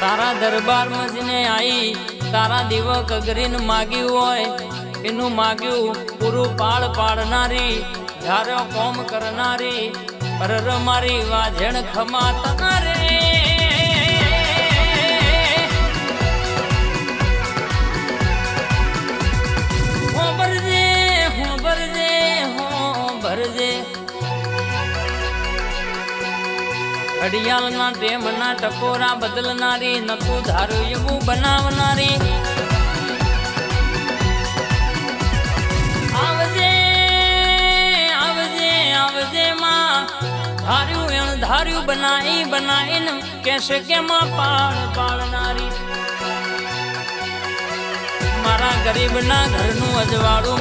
તારા દરબારમાં જઈને આઈ, તારા દીવક અગરીન માગ્યું હોય, એનું માગ્યું, પૂરું પાળ પાડનારી ધારો કોમ કરનારી પરર મારી વાજણ ખમા ઘડિયાળના ટેમના ટકોરા, બદલનારી નતું ધારું એવું બનાવનારી. આવજે આવજે આવજે માં. ધાર્યું એણ ધાર્યું બનાઈ, બનાઈને કેશે કે માં પાળ પાળનારી. મારા ગરીબના ઘરનું અજવાળું